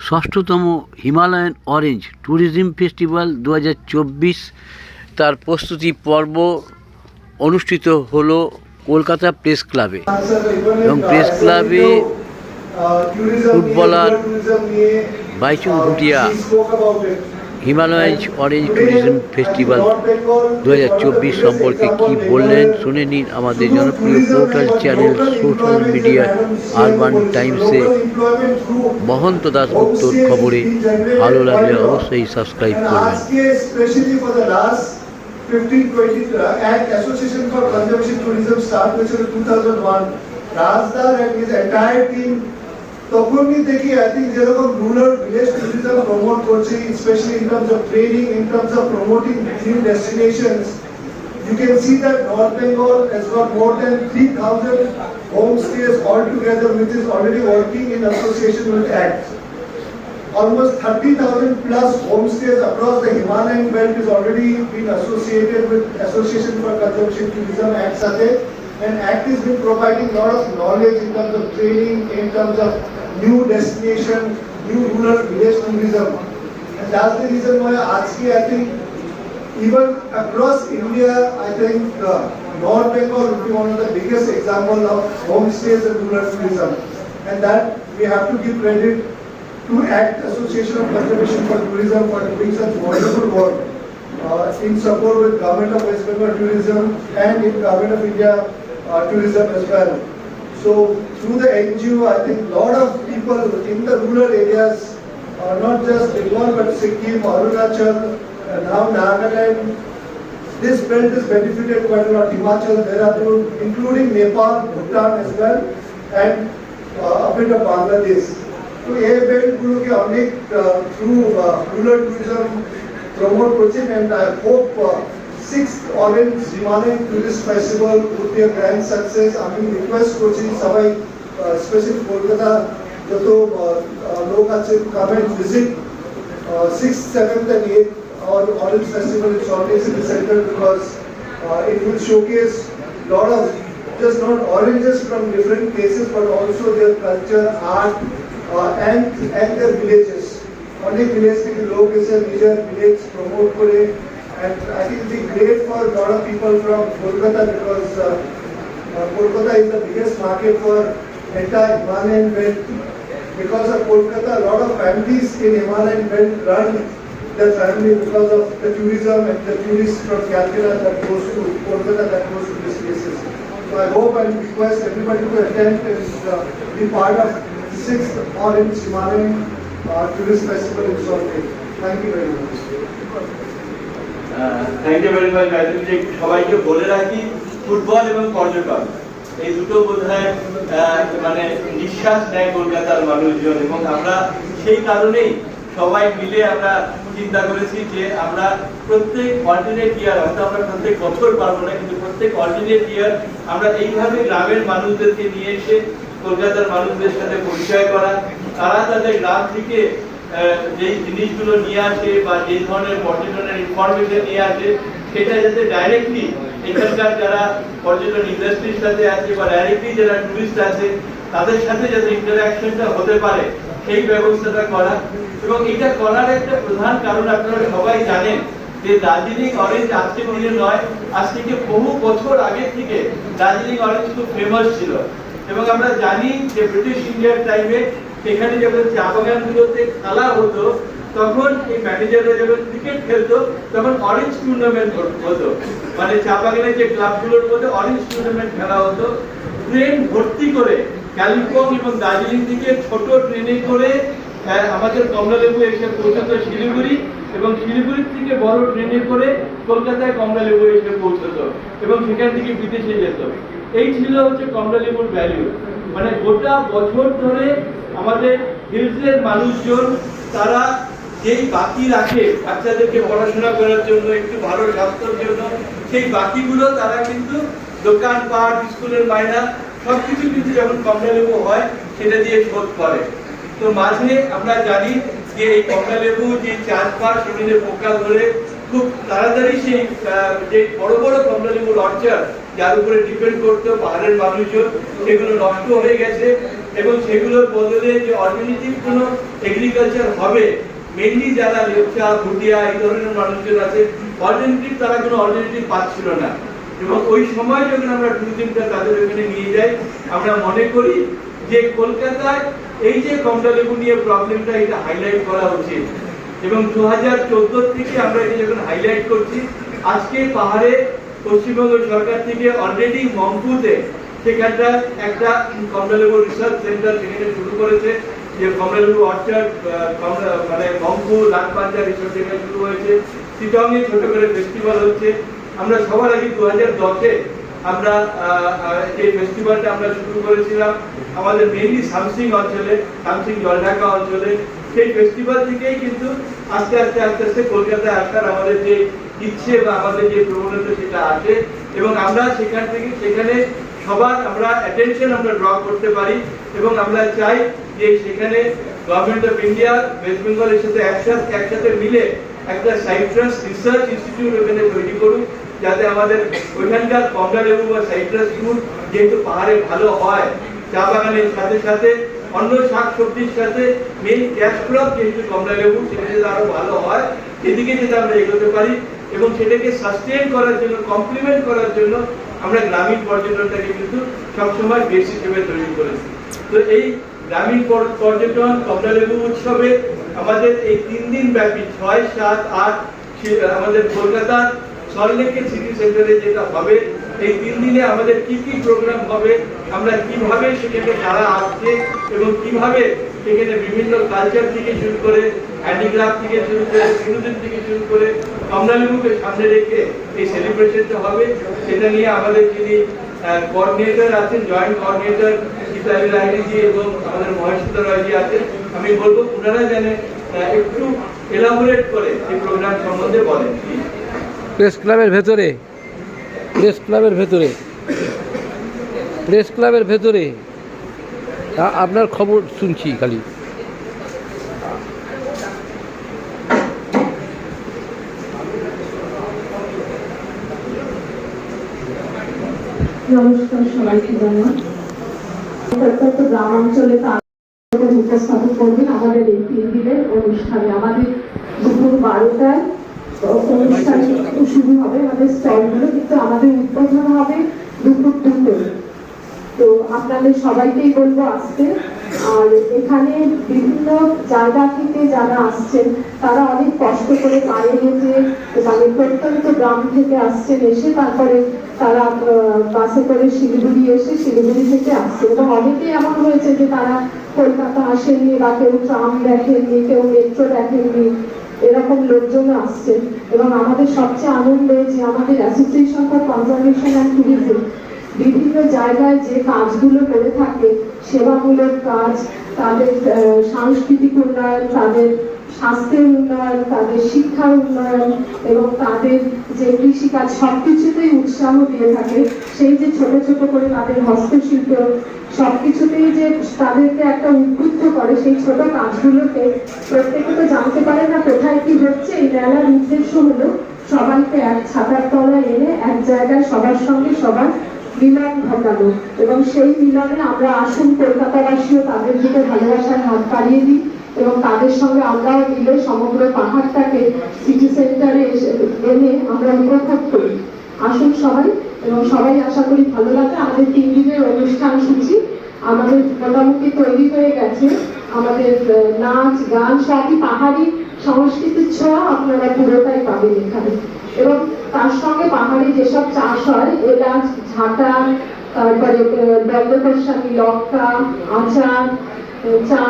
ষষ্ঠতম Himalayan orange tourism festival দু হাজার চব্বিশ। তার প্রস্তুতি পর্ব অনুষ্ঠিত হল কলকাতা প্রেস ক্লাবে। এবং প্রেস ক্লাবে footballer Baichung Baichung Bhutia Himalayan orange tourism festival দু হাজার চব্বিশ সম্পর্কে কি বললেন শুনে নিন আমাদের জনপ্রিয় portal channel social media urban টাইমসে। Mohanta দাসগুপ্তর খবরে ভালো লাগলে অবশ্যই সাবস্ক্রাইব করবেন। Specially for the last 15 20 uh, Act Association for Conservation Tourism start হয়েছিল 2001 রাজদার and his entire team তখনই দেখি আই থিঙ্ক যেরকম রুরাল ভিলেজ ট্যুরিজম প্রমোট করছে specially in terms of training in terms of promoting new destinations You can see that North Bengal has got more than 3,000 homestays altogether, which is already working in association with ACT. Almost 30,000 plus homestays across the Himalayan belt is already been associated with Association for Conservation Tourism ACT Sate. And ACT has been providing a lot of knowledge in terms of training, in terms of new destination, new rural village tourism. And that's the reason why Ajki, I think, even across India, I think uh, North Bengal would be one of the biggest example of homestays and rural tourism. And that we have to give credit to ACT Association of Conservation for Tourism for doing such wonderful work uh, in support with Government of West Bengal Tourism and in Government of India uh, Tourism as well. So through the NGO, I think a lot of people in the rural areas, uh, not just Bengal but Sikkim, Arunachal, uh, now Nagaland, this belt is benefited quite a lot. Himachal, Dehradun, including Nepal, Bhutan as well, and uh, a bit of Bangladesh. तो ये only through अनेक through rural tourism promote coaching and hope hope I hope six orange Himalayan tourist festival would be grand success আমি request করছি সবাই specially Kolkata যত আহ, আহ, লোক আছে comment visit sixth, seventh, and eighth, our Orange Festival is always in the center because uh, it will showcase lot of just not oranges from different places, but also their culture, art, uh, and and their villages. অনেক village থেকে লোক এসে নিজের village promote করে and I think it will be great for a lot of people from Kolkata because uh, uh, Kolkata is the biggest market for entire Himalayan belt because of Kolkata, a lot of families in Himalayan belt run their family because of the tourism and the tourists from Calcutta that goes to Kolkata that goes to these places. So I hope and request everybody to attend and uh, be part of sixth Orange Himalayan uh, Tourist Festival in Salt Lake. Thank you very much. Thank you very much Gayatri যে সবাইকে বলে রাখি football এবং পর্যটন এই দুটো আহ, মানে নিঃশ্বাস নেয় কলকাতার মানুষজন। এবং আমরা সেই কারণেই সবাই মিলে আমরা চিন্তা করেছি যে আমরা প্রত্যেক অল্টারনেট ইয়ার হয়তো আমরা প্রত্যেক বছর পারব না কিন্তু প্রত্যেক অল্টারনেট ইয়ার আমরা এইভাবে গ্রামের মানুষদেরকে নিয়ে এসে কলকাতার মানুষদের সাথে পরিচয় করা তারা তাদের গ্রাম থেকে যেই জিনিসগুলো নিয়ে আসে বা যে ধরনের পর্যটনের ইনফরমেশন নিয়ে আসে, সেটা যাতে ডাইরেক্টলি এখানকার যারা পর্যটন ইন্ডাস্ট্রির সাথে আছে বা ডাইরেক্টলি যারা টুরিস্ট আছে, তাদের সাথে যাতে ইন্টারাকশনটা হতে পারে, সেই ব্যবস্থাটা করা। এবং এটা করার একটা প্রধান কারণ আপনারা সবাই জানেন যে দার্জিলিং অরেঞ্জ আজকের দিনে নয় আজ থেকে বহু বছর আগে থেকে দার্জিলিং অরেঞ্জ খুব ফেমাস ছিল। এবং আমরা জানি যে ব্রিটিশ ইন্ডিয়ার টাইমে এখানে যখন চা বাগানগুলোতে খেলা হতো, তখন এই ম্যানেজাররা যখন ক্রিকেট খেলতো, তখন অরেঞ্জ টুর্নামেন্ট হতো মানে চা বাগানের যে ক্লাবগুলোর মধ্যে অরেঞ্জ টুর্নামেন্ট খেলা হতো। ট্রেন ভর্তি করে কালিম্পং এবং দার্জিলিং থেকে ছোট ট্রেনে করে আমাদের কমলালেবু এসে পৌঁছাতো শিলিগুড়ি এবং শিলিগুড়ির থেকে বড় ট্রেনে করে কলকাতায় কমলালেবু এসে পৌঁছতো এবং সেখান থেকে বিদেশে যেত। এই ছিল হচ্ছে কমলালেবুর ভ্যালু মানে গোটা বছর ধরে আমাদের হিলসের মানুষজন, তারা যেই বাকি রাখে বাচ্চাদেরকে পড়াশোনা করার জন্য, একটু ভালো স্বাস্থ্যের জন্য, সেই বাকিগুলো তারা কিন্তু দোকান পাট, স্কুলের মাইনা, সবকিছু কিন্তু যখন কমলালেবু হয়, সেটা দিয়ে শোধ করে। তো মাঝে আমরা জানি যে এই কমলালেবু যে চাষবাস, সেখানে পোকা ধরে খুব তাড়াতাড়ি সেই যে বড় বড় কমলালেবুর অর্চার যার উপরে ডিপেন্ড করতো পাহাড়ের মানুষজন, সেগুলো নষ্ট হয়ে গেছে এবং সেগুলোর বদলে যে অল্টারনেটিভ কোনো এগ্রিকালচার হবে মেনলি যারা লেপচা, ভুটিয়া, এই ধরনের মানুষজন আছে অল্টারনেটিভ তারা কোনো অল্টারনেটিভ পাচ্ছিল না। এবং ওই সময় যখন আমরা ট্যুরিজমটা তাদের ওখানে নিয়ে যাই, আমরা মনে করি যে কলকাতায় এই যে কমলালেবু নিয়ে প্রবলেমটা এটা হাইলাইট করা উচিত। এবং দু হাজার থেকে আমরা এটা যখন হাইলাইট করছি, আজকে পাহাড়ে পশ্চিমবঙ্গ সরকার থেকে অলরেডি মংপুতে সেখানটা একটা কমলালেবু রিসার্চ সেন্টার সেখানে শুরু করেছে, যে কমলালেবু অর্চার্ড মানে মংপু লালপাঞ্জা রিসার্চ সেখানে শুরু হয়েছে সিটংয়ে ছোট করে ফেস্টিভ্যাল হচ্ছে। আমরা সবার আগে দু হাজার দশে আমরা এই ফেস্টিভ্যালটা আমরা শুরু করেছিলাম, আমাদের মেইনলি সামসিং অঞ্চলে, সামসিং জলঢাকা অঞ্চলে, সেই ফেস্টিভ্যাল থেকেই কিন্তু আস্তে আস্তে আস্তে আস্তে কলকাতায় আসার আমাদের যে ইচ্ছে বা আমাদের যে প্রবণতা সেটা আছে এবং আমরা সেখান থেকে, সেখানে সবার আমরা অ্যাটেনশন আমরা ড্র করতে পারি এবং আমরা চাই যে সেখানে গভর্নমেন্ট অফ ইন্ডিয়া ওয়েস্ট বেঙ্গলের সাথে একসাথে একসাথে মিলে একটা সাইট্রাস রিসার্চ ইনস্টিটিউট ওখানে তৈরি করুন যাতে আমাদের ওইখানকার কমলা লেবু বা সাইট্রাস ফ্রুট যেহেতু পাহাড়ে ভালো হয়, চা বাগানের সাথে সাথে অন্য শাক সবজির সাথে মেইন ক্যাশ ক্রপ যেহেতু কমলা লেবু, সেটা যাতে আরও ভালো হয়, সেদিকে যাতে আমরা এগোতে পারি। এবং সেটাকে সাস্টেন করার জন্য কমপ্লিমেন্ট করার জন্য আমরা গ্রামীণ পর্যটনটাকে কিন্তু সবসময় বেশ হিসেবে তৈরি করেছি। তো এই গ্রামীণ পর- পর্যটন, কমলালেবু উৎসবে আমাদের এই তিন দিন ব্যাপী ছয়, সাত, আট আমাদের কলকাতার সল্টলেকের সিটি সেন্টারে যেটা হবে, এই তিন দিনে আমাদের কি কি প্রোগ্রাম হবে, আমরা কীভাবে সেখানে যারা আসছে এবং কীভাবে সেখানে বিভিন্ন কালচার থেকে শুরু করে হ্যান্ডিক্রাফট থেকে শুরু করে, বিনোদন থেকে শুরু করে, কমলালেবুকে সামনে রেখে এই সেলিব্রেশনটা হবে সেটা নিয়ে আমাদের যিনি কোঅর্ডিনেটর আছেন জয়েন্ট কোঅর্ডিনেটর ইসলামী রায়জি এবং আমাদের মহেশ্বর রায়জি আছেন, আমি বলব, ওনারা যেন একটু এলাবোরেট করে এই প্রোগ্রাম সম্বন্ধে বলেন। প্রেস ক্লাবের ভেতরে, প্রেস ক্লাবের ভেতরে, প্রেস ক্লাবের ভেতরে। আপনার খবর শুনছি খালি। নমস্কার সবাইকে গ্রাম উপস্থাপন করবেন আমাদের এই তিন দিনের অনুষ্ঠানে। আমাদের দুপুর বারোটায় অনুষ্ঠান শুরু হবে আমাদের স্টলগুলো কিন্তু আমাদের উদ্বোধন হবে দুপুর দুটোয় তো আপনাদের সবাইকেই বলব আসতে আর এখানে বিভিন্ন জায়গা থেকে যারা আসছেন, তারা অনেক কষ্ট করে পায়ে হেঁটে মানে প্রত্যন্ত গ্রাম থেকে আসছেন, এসে তারপরে তারা বাসে করে শিলিগুড়ি এসে শিলিগুড়ি থেকে আসছে এবং অনেকেই এমন হয়েছে যে তারা কলকাতা আসেননি বা কেউ ট্রাম দেখেননি, কেউ মেট্রো দেখেননি এরকম লোকজন আসছে এবং আমাদের সবচেয়ে আনন্দ যে আমাদের association for conservation and tourism বিভিন্ন জায়গায় যে কাজগুলো করে থাকে, সেবামূলক কাজ তাদের সাংস্কৃতিক উন্নয়ন, তাদের স্বাস্থ্যের উন্নয়ন, তাদের শিক্ষার উন্নয়ন এবং তাদের যে কৃষিকাজ, সবকিছুতেই উৎসাহ দিয়ে থাকে। সেই যে ছোট ছোট করে তাদের হস্তশিল্প, সবকিছুতেই যে তাদেরকে একটা উদ্বুদ্ধ করে সেই ছোট কাজগুলোকে, প্রত্যেকে তো জানতে পারে না কোথায় কি হচ্ছে। এই মেলার উদ্দেশ্য হলো সবাইকে এক ছাতার তলায় এনে এক জায়গায় সবার সঙ্গে সবার মিলন ঘটানো এবং সেই মিলনে আমরা আসুন কলকাতাবাসীও তাদের দিকে ভালোবাসার হাত বাড়িয়ে দিই এবং তাদের সঙ্গে আমরাও মিলে সমগ্র পাহাড়টাকে সিটি সেন্টারে এনে আমরা উপভোগ করি। আসুন সবাই এবং সবাই আশা করি ভালো লাগে আমাদের তিন দিনের অনুষ্ঠান সূচি আমাদের মোটামুটি তৈরি হয়ে গেছে। আমাদের নাচ, গান সবই পাহাড়ি সংস্কৃতির ছোঁয়া আপনারা পুরোটাই পাবেন এখানে। এবং তার সঙ্গে পাহাড়ি যেসব চাষ হয় এলাচ ঝাঁটা তারপরে সাথে লঙ্কা আচার চা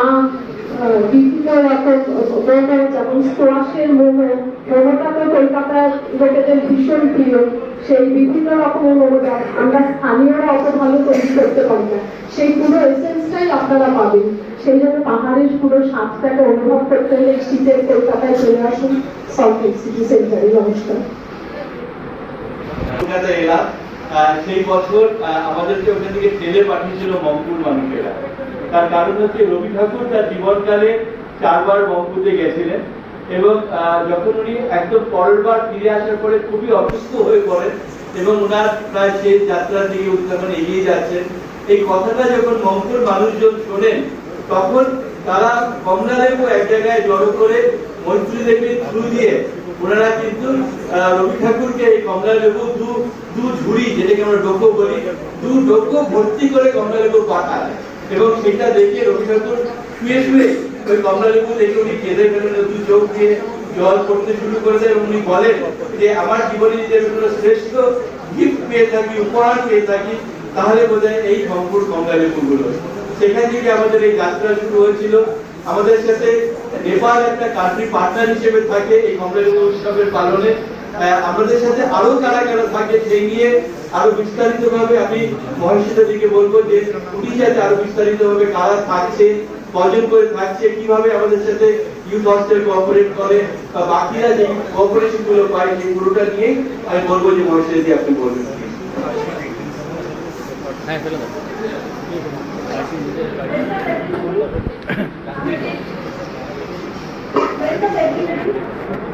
পাহাড়ের পুরো স্বাদটাকে অনুভব করতে হলে শীতের কলকাতায় চলে আসুন সল্ট সিটি সেন্টারে নমস্কার কলকাতা এলাম সেই বছর আমাদেরকে ওখান থেকে ঠেলে পাঠিয়েছিল মঙ্কুর মানুষেরা তার কারণ হচ্ছে রবি ঠাকুর তার জীবনকালে চারবার মঙ্কুতে গেছিলেন এবং যখন উনি একদম পরের বার ফিরে আসার পরে খুবই অসুস্থ হয়ে পড়েন এবং ওনার প্রায় শেষ যাত্রার দিকে উত্থাপন এগিয়ে যাচ্ছেন, এই কথাটা যখন মঙ্গল মানুষজন শোনেন, তখন তারা কমলা লেবু এক জায়গায় জড়ো করে মৈত্রী দেবীর থ্রু দিয়ে ওনারা কিন্তু রবি ঠাকুরকে এই কমলা লেবু দু দু ঝুড়ি যেটাকে আমরা ডোকো বলি, দু ডোকো ভর্তি করে কমলা লেবু পাঠায় এবং সেটা দেখে রবি ঠাকুর শুয়ে শুয়ে ওই কমলা লেবু দেখে উনি কেঁদে ফেলেন দু চোখ দিয়ে জল পড়তে শুরু করে দেয় উনি বলেন যে, আমার জীবনে যদি আমি কোনো শ্রেষ্ঠ গিফট পেয়ে থাকি, উপহার পেয়ে থাকি, তাহলে বোধহয় এই শঙ্কুর কমলা লেবুগুলো। সেখান থেকে আমাদের এই যাত্রা শুরু হয়েছিল। আমাদের সাথে নেপাল একটা কান্ট্রি পার্টনার হিসেবে থাকে এই কমলা লেবু উৎসবের পালনে। আমাদের সাথে আরও কারা কারা থাকে সেই নিয়ে আরও বিস্তারিত ভাবে আমি মহেশিতা দিকে বলব যে উনি যাতে আরও বিস্তারিত ভাবে কারা থাকছে কজন করে থাকছে কীভাবে আমাদের সাথে ইউথ হস্টেল কোঅপারেট করে বা বাকিরা যে কোঅপারেশনগুলো পায় সেই পুরোটা নিয়ে আমি বলব যে মহেশিতা দি আপনি বলবেন। আহ,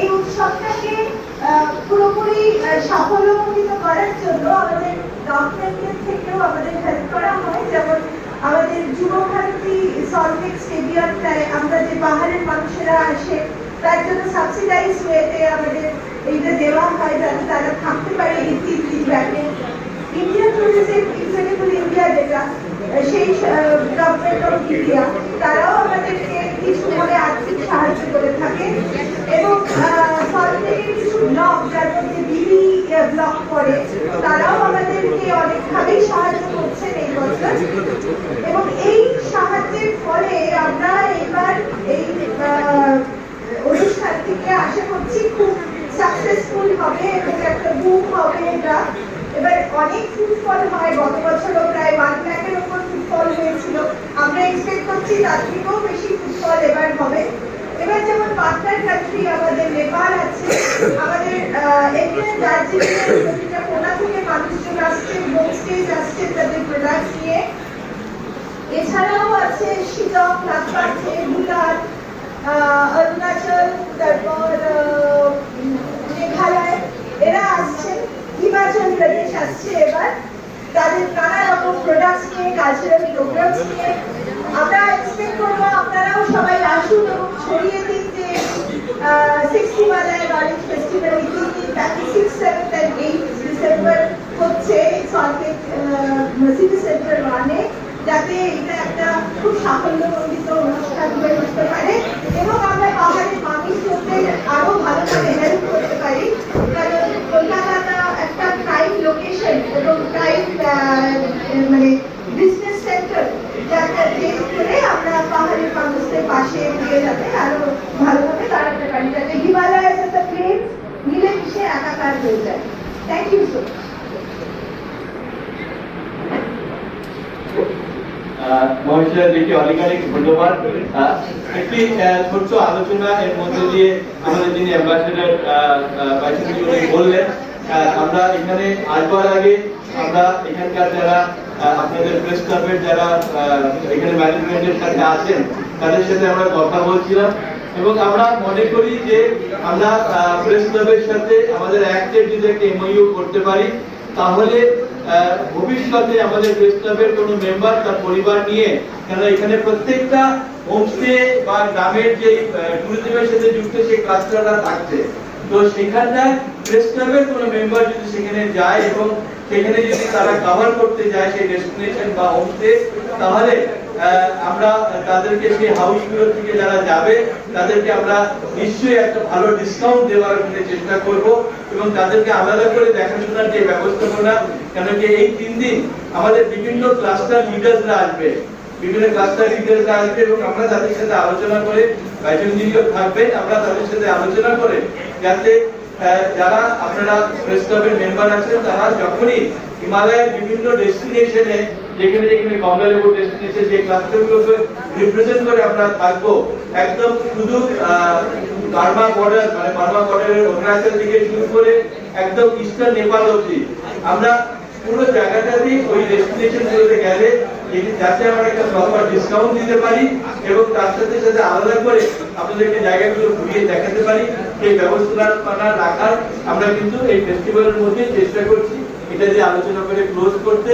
এই উৎসবটাকে পুরোপুরি সাফল্যমণ্ডিত করার জন্য আমাদের গভর্নমেন্টের থেকেও আমাদের হেল্প করা হয়। যেমন আমাদের যুব ভারতী সল্টলেক স্টেডিয়ামটায় আমরা যে পাহাড়ের মানুষেরা আসে, তার জন্য সাবসিডাইজ ওয়েতে আমাদের এইটা দেওয়া হয় যাতে তারা থাকতে পারে এই তিন দিন ব্যাপী। ইন্ডিয়া ট্যুরিজম এক্সিকিউটিভ ইন্ডিয়া যেটা সেই গভর্নমেন্ট অফ ইন্ডিয়া তারাও আমাদেরকে কিছু আর্থিক সাহায্য করে থাকে এবং সরকারি কিছু ব্লক যার মধ্যে বিবি ব্লক করে তারাও আমাদেরকে অনেকভাবেই সাহায্য করছেন এই বছর এবং এই সাহায্যের ফলে আমরা এবার এই আহ, অনুষ্ঠান থেকে আশা করছি খুব সাকসেসফুল হবে এবং একটা বুক হবে এটা এবার অনেক ফুটফল হয় গত বছরও প্রায় ওয়ান লাখের উপর ফুটফল হয়েছিল আমরা এক্সপেক্ট করছি তার থেকেও বেশি ফুটফল এবার হবে এবার যেমন পার্টনার কান্ট্রি আমাদের নেপাল আছে আমাদের আহ, এখানে দার্জিলিং এর প্রতিটা কোনা থেকে মানুষজন আসছে হোম স্টেজ আসছে তাদের প্রোডাক্ট নিয়ে অরুণাচল, তারপর মেঘালয়, এরা আসছেন হিমাচল প্রদেশ আসছে এবার। তাদের নানা রকম প্রোডাক্টস নিয়ে আমরা এক্সপেক্ট করব আপনারাও সবাই আসুন এবং ছড়িয়ে দিন যে সিক্স হিমালয়ান অরেঞ্জ ফেস্টিভ্যাল এই তিন দিন ব্যাপী six seventh and eight December হচ্ছে সল্টেক সেন্টার যাতে এটা একটা খুব সাফল্যমণ্ডিত অনুষ্ঠান হয়ে উঠতে পারে এবং আমরা পাহাড়ের মানুষদের আরও ভালোভাবে হেল্প করতে পারি কারণ কলকাতাটা একটা প্রাইম লোকেশন এবং প্রাইম মানে বিজনেস সেন্টার যাতে বেস করে আমরা পাহাড়ের মানুষদের পাশে এগিয়ে যাতে আরও ভালোভাবে দাঁড়াতে পারি যাতে হিমালয়ের সাথে প্লেন মিলেমিশে একাকার হয়ে যায় থ্যাংক ইউ সো মাচ দিকে অনেক অনেক ধন্যবাদ একটি ছোট্ট আলোচনা এর মধ্যে দিয়ে আমাদের যিনি অ্যাম্বাসেডার বললেন আমরা এখানে আসবার আগে আমরা এখানকার যারা আপনাদের প্রেস ক্লাবের যারা এখানে ম্যানেজমেন্টের সাথে আছেন, তাদের সাথে আমরা কথা বলছিলাম এবং আমরা মনে করি যে আমরা প্রেস ক্লাবের সাথে আমাদের অ্যাক্টের যদি একটা এমওইউ করতে পারি, তাহলে ভবিষ্যতে আমাদের প্রেস ক্লাবের কোনো মেম্বার তার পরিবার নিয়ে কেন এখানে প্রত্যেকটা হোমস্টে বা গ্রামের যে টুরিজমের সাথে যুক্ত সেই ক্লাস্টাররা থাকছে। তো সেখানটায় প্রেস ক্লাবের কোনো মেম্বার যদি সেখানে যায় এবং সেখানে যদি তারা কভার করতে যায় সেই ডেস্টিনেশন বা হোমস্টে তাহলে আমরা তাদেরকে সেই হাউসগুলো থেকে যারা যাবে, তাদেরকে আমরা নিশ্চয়ই একটা ভালো ডিসকাউন্ট দেওয়ার চেষ্টা করব এবং তাদেরকে আলাদা করে দেখাশোনার যে ব্যবস্থাপনা কেন কি এই তিন দিন আমাদের বিভিন্ন ক্লাস্টার লিডারসরা আসবে। বিভিন্ন ক্লাস্টার লিডারসরা আসবে এবং আমরা তাদের সাথে আলোচনা করে বাইজনজিও থাকবেন, আমরা তাদের সাথে আলোচনা করে যাতে যারা আপনারা প্রেস ক্লাবের মেম্বার আছেন, তারা যখনই হিমালয়ের বিভিন্ন ডেস্টিনেশনে যেখানে যেখানে কমলা লেবু ডেস্টিনেশন যে ক্লাস্টারগুলোকে রিপ্রেজেন্ট করে আমরা থাকব, একদম শুধু বার্মা বর্ডার মানে বার্মা বর্ডারের অরুণাচল থেকে শুরু করে একদম ইস্টার্ন নেপাল অবধি। আমরা পুরো জায়গাটাতেই ওই ডেস্টিনেশন গুলোতে গেলে যাতে আমরা একটা প্রপার ডিসকাউন্ট দিতে পারি এবং তার সাথে সাথে আলাদা করে আপনাদেরকে জায়গাগুলো ঘুরিয়ে দেখাতে পারি। সেই ব্যবস্থাপনা রাখার আমরা কিন্তু এই ফেস্টিভ্যালের মধ্যে চেষ্টা করছি এটা দিয়ে আলোচনা করে ক্লোজ করতে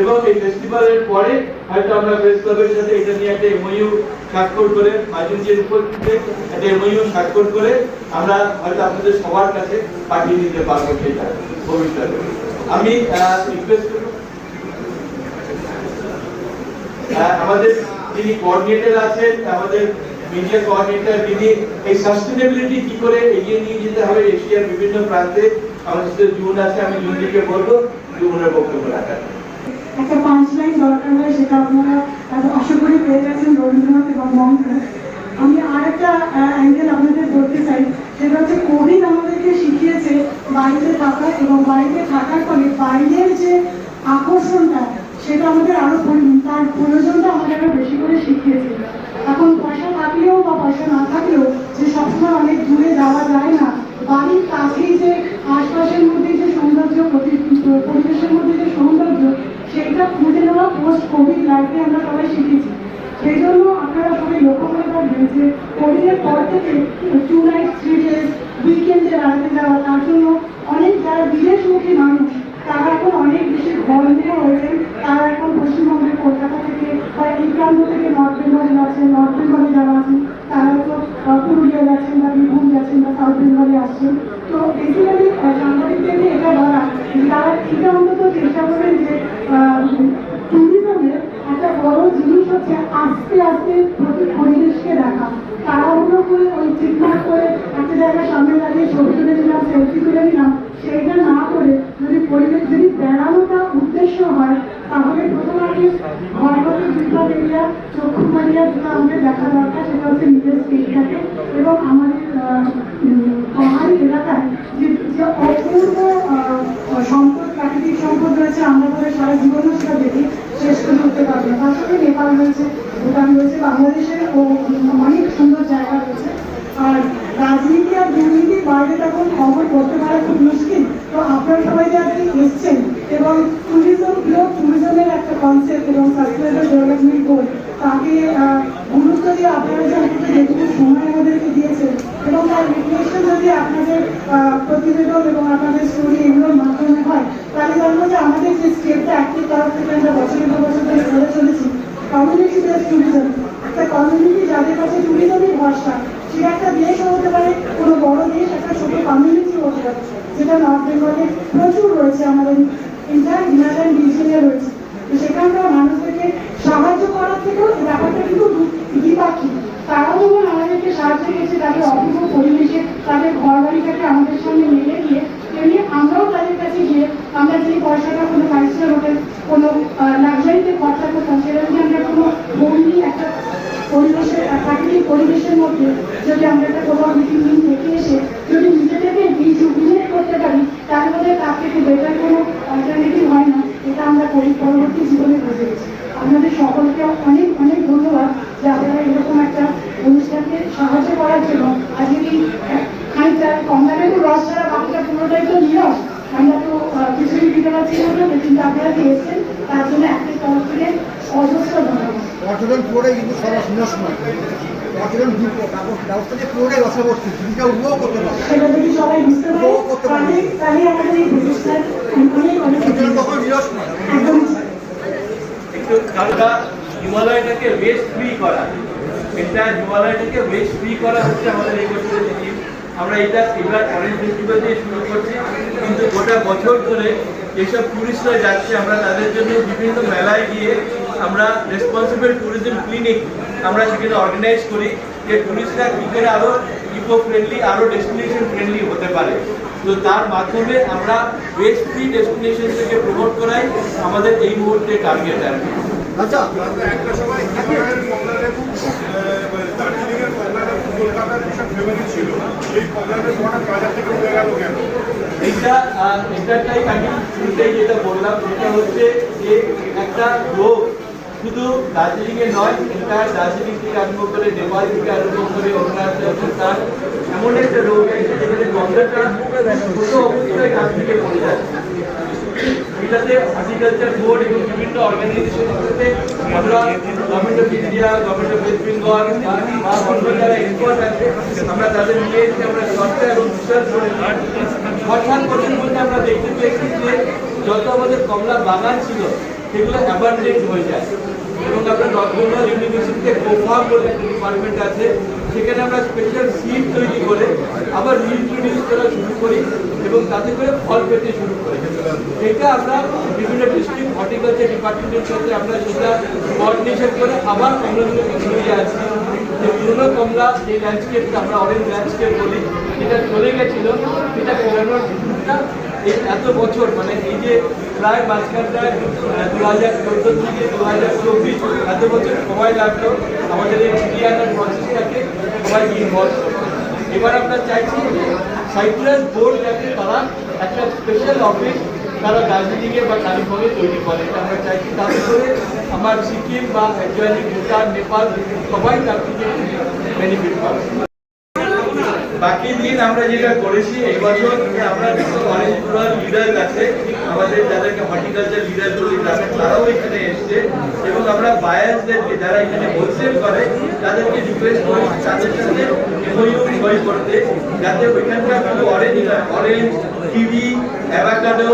এবং এই ফেস্টিভ্যালের পরে হয়তো আমরা প্রেস ক্লাবের সাথে এটা নিয়ে একটা এমওইউ স্বাক্ষর করে মাজুজির উপর থেকে একটা এমওইউ স্বাক্ষর করে আমরা হয়তো আপনাদের সবার কাছে পাঠিয়ে দিতে পারব সেটা, ভবিষ্যতে। আমি রিকোয়েস্ট করব আহ, আমাদের যিনি কোঅর্ডিনেটর আছেন, আমাদের মিডিয়া কোঅর্ডিনেটর যিনি এই সাস্টেনেবিলিটি কি করে এগিয়ে নিয়ে যেতে হবে এশিয়ার বিভিন্ন প্রান্তে, আমাদের সাথে জুন আছে, আমি জুনদিকে বলব জুনের বক্তব্য রাখার। একটা পাঁচ লাইন দরকার হয় সেটা আপনারা আশা করি পেয়ে গেছেন রবীন্দ্রনাথ এবং মমতা আমি আর একটা অ্যাঙ্গেল আপনাদের বলতে চাই, সেটা হচ্ছে কোভিড আমাদেরকে শিখিয়েছে বাড়িতে থাকা এবং বাড়িতে থাকার ফলে বাইরের যে আকর্ষণটা সেটা আমাদের আরও তার প্রয়োজনটা আমাদের আরও বেশি করে শিখিয়েছে। এখন পয়সা থাকলেও বা পয়সা না থাকলেও যে সবসময় অনেক দূরে যাওয়া যায় না, বাড়ির কাছেই যে আশপাশের মধ্যে যে সৌন্দর্য পরিবেশের মধ্যে যে সৌন্দর্য, সেটা খুঁজে নেওয়া পোস্ট কোভিড লাইফে আমরা সবাই শিখেছি। সেই জন্য আপনারা সবাই লক্ষ্য করে থাকবেন যে কোভিডের পর থেকে টু নাইট থ্রি ডেজ উইকেন্ডে বেড়াতে যাওয়া, তার জন্য অনেক যারা বিদেশমুখী মানুষ তারা এখন অনেক বেশি গর্ব হয়েছেন তারা এখন পশ্চিমবঙ্গের কলকাতা থেকে বা এই প্রান্ত থেকে নর্থ বেঙ্গলে যাচ্ছেন নর্থ বেঙ্গলে যারা আছেন, তারা তো পুরুলিয়া যাচ্ছেন বা বীরভূম যাচ্ছেন বা সাউথ বেঙ্গলে আসছেন। তো বেসিক্যালি সাংবাদিকদেরকে এটা বলা তারা এটা অন্তত চেষ্টা করবেন যে ট্যুরিজমের একটা বড় জিনিস হচ্ছে আস্তে আস্তে পরিবেশকে দেখা। তাড়াহুড়ো করে ওই ঠিকঠাক করে একটা জায়গায় সামনে দাঁড়িয়ে ছবি তুলে নিলাম সেলফি তুলে নিলাম, সেইটা না করে যদি পরিবেশ যদি বেড়ানোটা উদ্দেশ্য হয়, তাহলে প্রথম আগে ঘরগত বিপ্লব এরিয়া, চক্ষু মারিয়া যেটা আমাদের দেখা দরকার, সেটা হচ্ছে নিজের স্টেটটাকে এবং আমাদের পাহাড়ি এলাকায় যে যে অপূর্ব সম্পদ, প্রাকৃতিক সম্পদ রয়েছে, আমরা তাদের সারা জীবনও সেটা দেখি শেষ করে উঠতে পারব তার সাথে নেপাল রয়েছে ভুটান রয়েছে। বাংলাদেশের অনেক সুন্দর জায়গা রয়েছে। আর রাজনীতি আর দুর্নীতির বাইরে তখন খবর করতে পারা খুব মুশকিল। তো আপনারা সবাই যে আজকে এসছেন এবং ট্যুরিজম গ্লোব ট্যুরিজমের একটা কনসেপ্ট এবং সাস্টেনেবল ডেভেলপমেন্ট গোল তাকে গুরুত্ব দিয়ে আপনারা যে আমাকে যেটুকু সময় আমাদেরকে দিয়েছেন এবং তার রিফ্লেকশন যদি আপনাদের প্রতিবেদন এবং আপনাদের স্টোরি এগুলোর মাধ্যমে হয়, তাহলে জানব যে আমাদের যে স্টেপটা একটির তরফ থেকে আমরা বছরের পর বছর ধরে চলেছি কমিউনিটি বেস ট্যুরিজম একটা কমিউনিটি যাদের কাছে ট্যুরিজমই ভরসা সেটা একটা দেশও হতে পারে, কোনো বড় দেশ, একটা ছোট কমিউনিটি হতে পারে, যেটা নর্থ বেঙ্গলে প্রচুর রয়েছে, আমাদের ইন্টার হিমালয়ান রিজিয়নে রয়েছে। তো সেখানকার মানুষদেরকে সাহায্য করার থেকেও ব্যাপারটা কিন্তু দ্বিপাক্ষিক। তারাও যেমন আমাদেরকে সাহায্য করছে, তাদের অপূর্ব পরিবেশে, তাদের ঘর বাড়িটাকে আমাদের সামনে মেলে দিয়ে, তেমনি আমরাও তাদের কাছে গিয়ে আমরা যে পয়সাটা কোনো ফাইভ স্টার হোটেল কোনো লাক্সারিতে খরচা করতাম সেটা যদি আমরা কোনো বন্দি একটা পরিবেশের আহ, প্রাকৃতিক পরিবেশের মধ্যে যদি আমরা একটা কোথাও মিটিং থেকে এসে যদি নিজেদেরকে রিজুবিনেট করতে পারি তার মধ্যে তার থেকে বেটার কোনো অল্টারনেটিভ হয় না, এটা আমরা করি পরবর্তী জীবনে বুঝে আপনাদের সকলকে অনেক অনেক ধন্যবাদ যে আপনারা এরকম একটা অনুষ্ঠানকে সাহায্য করার জন্য। আজকে এই খানিকটা কমলালেবুর রস ছাড়া বাকিটা পুরোটাই তো নিরস। আমরা তো কিছুই দিতে পারছি না কিন্তু আপনারা এসেছেন তার জন্য একটা তরফ থেকে অজস্র ধন্যবাদ। পর্যটন পুরোটাই কিন্তু নিজস্ব ব্যবস্থা যে পুরোটাই রসবর্তী জীবিকা উপভোগ করতে পারে পারে কখনো নয়। একটু হিমালয়টাকে ওয়েস্ট ফ্রি করা। এটা হিমালয়টাকে ওয়েস্ট ফ্রি করা হচ্ছে আমাদের এই বছরের থিম আমরা এটা এবার অরেঞ্জ ফেস্টিভ্যাল দিয়ে শুরু করছি। কিন্তু গোটা বছর ধরে যেসব টুরিস্টরা যাচ্ছে আমরা তাদের জন্য বিভিন্ন মেলায় গিয়ে আমরা রেসপন্সিবল ট্যুরিজম ক্লিনিক আমরা সেখানে অর্গানাইজ করি যে টুরিস্টরা কী করে আরও ইকো ফ্রেন্ডলি আরও ডেস্টিনেশন ফ্রেন্ডলি হতে পারে। তো তার মাধ্যমে আমরা ওয়েস্ট ফ্রি ডেস্টিনেশন থেকে প্রমোট করাই আমাদের এই মুহূর্তে টার্গেট আর কি। আচ্ছা। একটা সময় হিমালয়ের কমলালেবু দার্জিলিংয়ের কমলালেবু কলকাতার ভীষণ ফেভারিট ছিল এই কমলালেবু হঠাৎ বাজার থেকে উঠে গেল কেন এটা এটাটাই আমি শুরুতেই যেটা বললাম সেটা হচ্ছে যে একটা রোগ শুধু দার্জিলিং এ নয় এটা দার্জিলিং থেকে আরম্ভ করে নেপাল থেকে আরম্ভ করে অরুণাচল এমন একটা রোগ যেখানে ছোট অবস্থায় গাছ থেকে পড়ে এটাতে হর্টিকালচার বোর্ড এবং বিভিন্ন অর্গানাইজেশনের সাথে আমরা government of India government of West Bengal যারা এক্সপার্ট আছে, আমরা তাদের নিয়ে এসে আমরা চর্চা এবং করে আমরা দেখতে পেয়েছি যে যত আমাদের কমলা বাগান ছিল সেগুলো অ্যাবান্ডেন্ট হয়ে যায়। এবং আমরা নর্থ বেঙ্গল ইউনিভার্সিটিতে কোফা বলে ডিপার্টমেন্ট আছে। সেখানে আমরা স্পেশাল সিট তৈরি করে আবার রিইন্ট্রোডিউস করা শুরু করি এবং তাতে করে ফল পেতে শুরু করি। এটা আমরা বিভিন্ন ডিস্ট্রিক্ট হর্টিকালচার ডিপার্টমেন্টের সাথে আমরা সেটা কোঅর্ডিনেশন করে আবার কমলাগুলোকে ঘুরিয়ে আসছি। যে পুরোনো কমলা যে ল্যান্ডস্কেপটা আমরা অরেঞ্জ ল্যান্ডস্কেপ বলি। যেটা চলে গেছিল। সেটা ফেরানোর এত বছর মানে এই যে প্রায় মাঝখানটায় দু হাজার থেকে দু হাজার চব্বিশ, এত বছর সময় লাগল আমাদের এই মিডিয়াটার প্রসেসটাকে সবাই এবার আমরা চাইছি সাইট্রাস বোর্ড যাতে তারা একটা স্পেশাল অফিস তারা দার্জিলিংয়ে বা কালিম্পংয়ে তৈরি করে। আমরা চাইছি। তাতে করে আমার সিকিম বা অ্যাকচুয়ালি ভুটান, নেপাল, সবাই তার থেকে বেনিফিট পাবে। বাকি দিন আমরা যেটা করেছি এই বছর আমরা কিছু অনেক লিডার আছে আমাদের যাদেরকে হর্টিকালচার লিডার তাদের তারাও এখানে এসছে। এবং আমরা বায়াসদেরকে যারা এখানে হোলসেল করে, তাদেরকে রিকোয়েস্ট করি, তাদের সাথে এমওইউ করতে, যাতে ওইখানকার শুধু অরেঞ্জ অরেঞ্জ কিউই অ্যাভাকাডো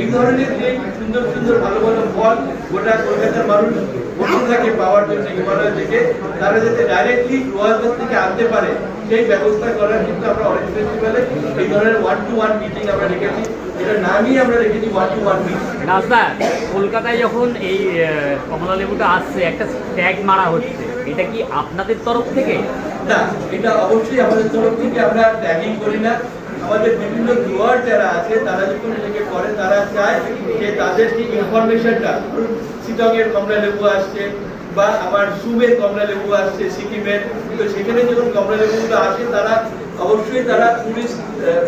এই ধরনের যে সুন্দর সুন্দর ভালো ভালো ফল গোটা কলকাতার মানুষ বসে পাওয়ার জন্য, হিমালয় থেকে, তারা যাতে ডাইরেক্টলি গ্রোয়ারদের থেকে আনতে পারে, সেই ব্যবস্থা করার কিন্তু আমরা অরেঞ্জ ফেস্টিভ্যালে এই ধরনের ওয়ান টু ওয়ান মিটিং আমরা রেখেছি কলকাতায় যখন এই কমলা লেবুটা আসছে একটা ট্যাগ মারা হচ্ছে এটা কি আপনাদের তরফ থেকে? না এটা অবশ্যই আমাদের তরফ থেকে আমরা ট্যাগিং করি না। আমাদের বিভিন্ন গ্রোয়ার যারা আছে তারা যখন এটাকে করে তারা চায় যে তাদের যে ইনফরমেশনটা এর কমলা লেবু আসছে বা আমার সুমের কমলা লেবু আসছে সিকিমের তো সেখানে যখন কমলা লেবুগুলো আসে তারা অবশ্যই তারা টুরিস্ট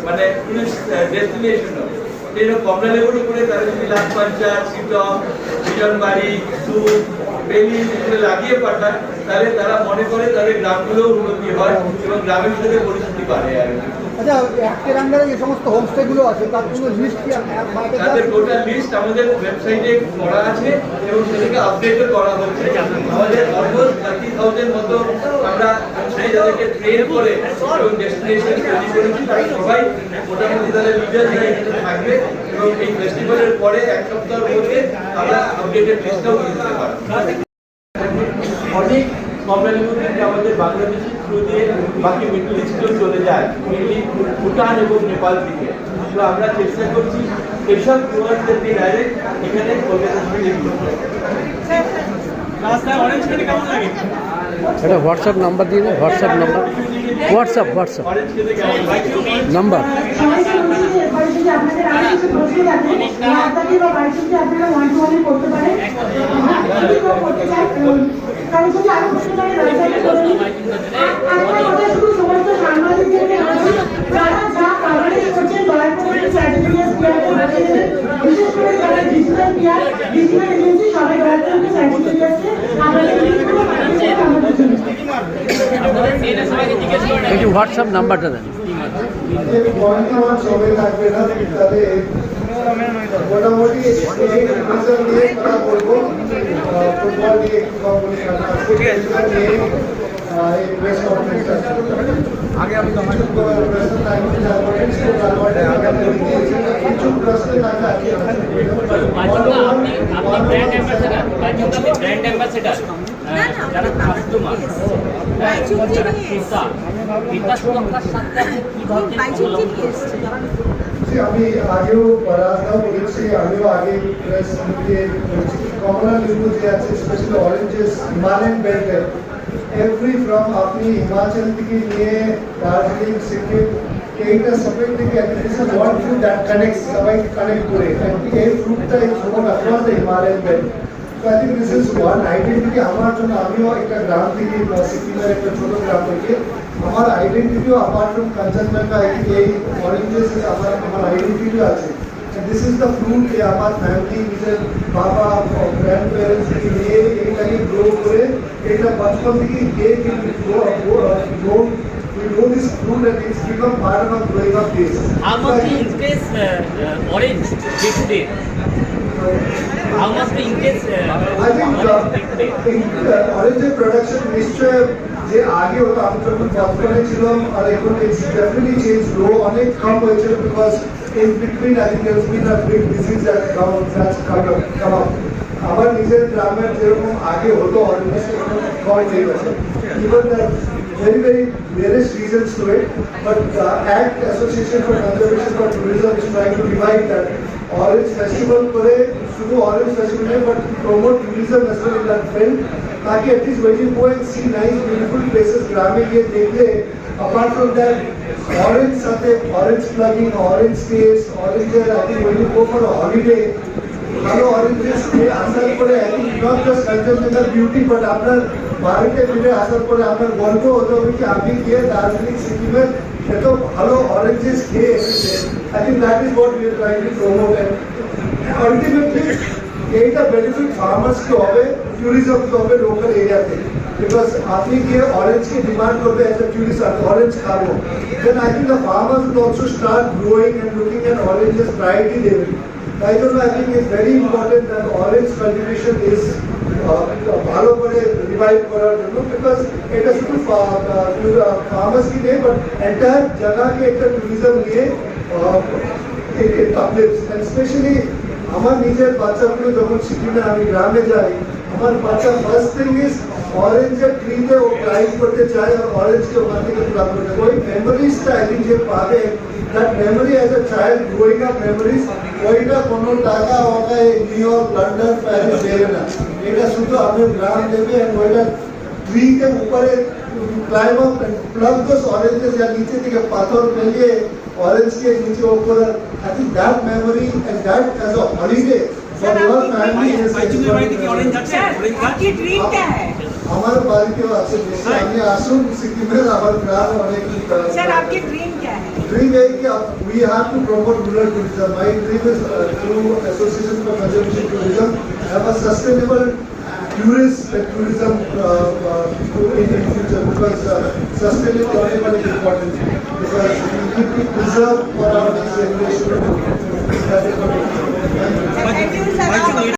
মানে টুরিস্ট ডেস্টিনেশন হবে। এরকম কমলা লেবুর উপরে তারা যদি লাল পাঞ্চা সিটং বিজনবাড়ি সুপ বেলি, এগুলো লাগিয়ে পাঠায় তাহলে তারা মনে করে তাদের গ্রামগুলোও উন্নতি হয় এবং গ্রামের সাথে পরিস্থিতি বাড়ে আর আচ্ছা অ্যাক্টের আন্ডারে যে সমস্ত হোমস্টেগুলো আছে তার কোনো লিস্ট কি তাদের আছে? লিস্ট আমাদের ওয়েবসাইটে করা আছে এবং সেটাকে আপডেটও করা হচ্ছে। আমাদের অলমোস্ট থার্টি থাউজেন্ড মতো আমরা যাদেরকে ট্রেন করে এবং ডেস্টিনেশন তৈরি করেছি তারা সবাই মোটামুটি তাদের লিডার এখানে থাকবে এবং এই ফেস্টিভ্যালের পরে এক সপ্তাহের মধ্যে আমরা আপডেটেড লিস্টটাও দিতে পারব। অনেক কমলালেবু থেকে আমাদের বাংলাদেশের থ্রু দিয়ে বাকি মিডল ইস্টেও চলে যায় মেনলি ভুটান এবং নেপাল থেকে তো আমরা চেষ্টা করছি এসব গ্রোয়ারদেরকে ডাইরেক্ট এখানে কলকাতা থেকে। একটা হোয়াটসঅ্যাপ নাম্বার দিয়ে WhatsApp number WhatsApp WhatsApp? Number বলছি যে এরপরে যদি আপনাদের আরও কিছু প্রশ্ন থাকে রাস্তাতে বা বাড়িতে যদি আপনারা ওয়ান টু ওয়ানে করতে পারেন হ্যাঁ, যদি কেউ করতে চায় উম, কারণ যদি আরও প্রশ্ন থাকে রাস্তাতে করে নিন। আর- আরেকটা কথা শুধু সমস্ত সাংবাদিকদেরকে বলছি, যারা যা coverage করছেন দয়া করে একটু certificate clear করে পাঠিয়ে দেবেন। বিশেষ করে যারা ডিজিটাল পিয়ার ডিজিটাল এজেন্সি সবাই দয়া করে একটু সার্টিফিকেটকে আপনাদের লিঙ্কগুলো পাঠিয়ে দেবেন আমাদের জন্য একটু হোয়াটসঅ্যাপ নাম্বারটা দেন যে পয়েন্ট আমার সবাই থাকবে না তাহলে মোটামুটি এই নিয়ে কথা বলব। ফুটবল নিয়ে একটু কম বলি কারণ আজকে নিয়ে এই প্রেস কনফারেন্সটা আগে আমি কিছু প্রশ্ন থাকবে তারপরে তারপরে কিছু প্রশ্ন থাকবে আপনি আপনি ব্র্যান্ড অ্যাম্বাসেডার আপনি ব্র্যান্ড অ্যাম্বাসেডার যারা কাস্টমার ক্রেতা ক্রেতা সুরক্ষার সাথে আপনি কীভাবে যে আমি আগেও রাজনাও বলেছি আমিও আগে প্রেস মিটে বলেছি কমলা লেবু যে আছে স্পেশালি অরেঞ্জেস হিমালয়ান বেল্টের এভরি ফ্রম আপনি হিমাচল থেকে নিয়ে দার্জিলিং সিকিম এইটা সেপারেট থেকে this is one fruit that connect সবাই কানেক্ট করে And এই ফ্রুটটা is grown across the Himalayan belt I think this is one identity আমার জন্য আমিও একটা গ্রাম থেকে বা সিকিমের একটা ছোট গ্রাম থেকে আমার আইডেন্টিটিও অ্যাপার্ট ফ্রম কাঞ্চনজঙ্ঘা এই অরেঞ্জেস আমার আমার আইডেন্টিটিও আছে দিস ইজ দ্য ফ্রুট যে আমার ফ্যামিলি নিজের বাবা গ্র্যান্ড প্যারেন্টস থেকে নিয়ে এইটাকে গ্রো করে এটা বচপন থেকে গিয়ে grow grow we grow this fruit and it's become part of our growing up days. How much the increase uh, uh, orange day to day? How much the increase uh, I think orange day to day? অরেঞ্জের নিশ্চয় যে আগে হতো আমি যখন বর্তমানে ছিলাম আর এখন ইটস ডেফিনেটলি চেঞ্জ লো অনেক কম হয়েছিল because in between I think there's been a big disease that come that's come up আমার নিজের গ্রামের যেরকম আগে হতো অরেঞ্জ এখন কম হয়ে গেছে even very, very various reasons to it. But the ACT, Association for Conservation for Tourism, is trying to revive that. Orange Festival पूरे शुरू Orange Festival है but promote tourism as well in that film. ताकि at least when you go and see nice beautiful places ग्रामीण ये देख ले apart from that orange साथे orange plugging orange taste orange there I think when you go for a holiday ভালো oranges খেয়ে আসার পরে নট জাস্ট কাঞ্চনজঙ্ঘার বিউটি বাট আপনার বাড়িতে ফিরে আসার পরে আপনার গল্প হতে হবে কি আপনি গিয়ে দার্জিলিং সিকিমের এত ভালো অরেঞ্জেস খেয়ে এসেছে I think that is what we are trying to promote ultimately এইটা বেনিফিট ফার্মার্সকে হবে ট্যুরিজমকে হবে লোকাল এরিয়াতে বিকজ আপনি গিয়ে অরেঞ্জকে ডিমান্ড করবে এজ এ ট্যুরিস্ট আমি অরেঞ্জ খাব then I think the farmers will also start growing and looking at oranges priority দেবেন তাই জন্য I think is very important that orange cultivation is ভালো করে রিভাইভ করার জন্য বিকজ এটা শুধু ফার্মার্স কি নেই বাট এন্টায়ার জায়গাকে একটা ট্যুরিজম নিয়ে স্পেশালি আমার নিজের বাচ্চাগুলো যখন সিকিমে আমি গ্রামে যাই আমার বাচ্চা ফার্স্ট থিং ইজ অরেঞ্জের ট্রিতে ও ক্লাইম করতে চায় আর অরেঞ্জকে ওখান থেকে তুলা করতে চায়। ওই মেমোরিজটা আই থিঙ্ক যে পাবে that memory as a child growing up memories ওইটা কোনো টাকা ওটা নিউ ইয়র্ক লন্ডন প্যারিস দেবে না এটা শুধু আপনার গ্রাম দেবে and ওইটা ট্রিকে উপরে climb up pluck those oranges या নিচে থেকে পাথর ফেলিয়ে অরেঞ্জ के नीचे ऊपर I think that memory and that as a holiday for your family आपकी ड्रीम क्या है हमारे बालिके अच्छे हमें आसुन सिक्किम में हमारे प्यार होने की सर आपकी ड्रीम क्या है ड्रीम है कि we have to promote rural tourism my dream is through association for conservation tourism have a sustainable tourist and tourism uh, uh, in the future because uh, sustainability is important because we need to preserve for our next generation. Thank you. Thank you.